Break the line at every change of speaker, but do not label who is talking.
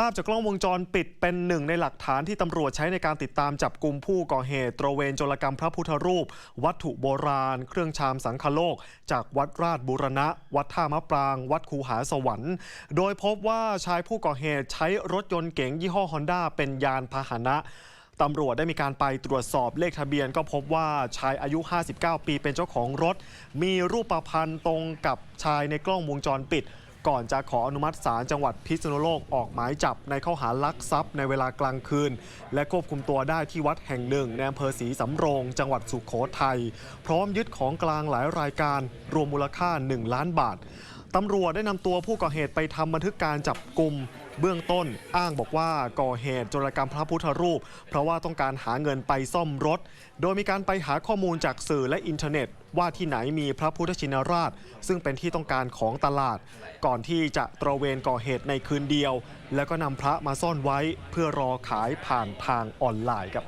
ภาพจากกล้องวงจรปิดเป็นหนึ่งในหลักฐานที่ตำรวจใช้ในการติดตามจับกลุ่มผู้ก่อเหตุตระเวนโจรกรรมพระพุทธรูป วัตถุโบราณ เครื่องชามสังคโลก จากวัดราชบูรณะ วัดท่ามะปราง วัดคูหาสวรรค์ โดยพบว่าชายผู้ก่อเหตุใช้รถยนต์เก๋งยี่ห้อฮอนด้าเป็นยานพาหนะตำรวจได้มีการไปตรวจสอบเลขทะเบียนก็พบว่าชายอายุ 59 ปีเป็นเจ้าของรถ มีรูปพันธ์ตรงกับชายในกล้องวงจรปิด ก่อนจะขออนุมัติศาลจังหวัดพิษณุโลกออกหมายจับในข้อหาลักทรัพย์ในเวลากลางคืน และควบคุมตัวได้ที่วัดแห่งหนึ่งในอำเภอศรีสำโรง จังหวัดสุขโขทัยพร้อมยึดของกลางหลายรายการรวมมูลค่า 1 ล้านบาท ตำรวจได้นำตัวผู้ก่อเหตุไปทำบันทึกการจับกลุ่มเบื้องต้นอ้างบอกว่าก่อเหตุโจรกรรมพระพุทธรูป เพราะว่าต้องการหาเงินไปซ่อมรถ โดยมีการไปหาข้อมูลจากสื่อและอินเทอร์เน็ต ว่าที่ไหนมีพระพุทธชินราช ซึ่งเป็นที่ต้องการของตลาด ก่อนที่จะตระเวนก่อเหตุในคืนเดียว แล้วก็นำพระมาซ่อนไว้เพื่อรอขายผ่านทางออนไลน์ครับ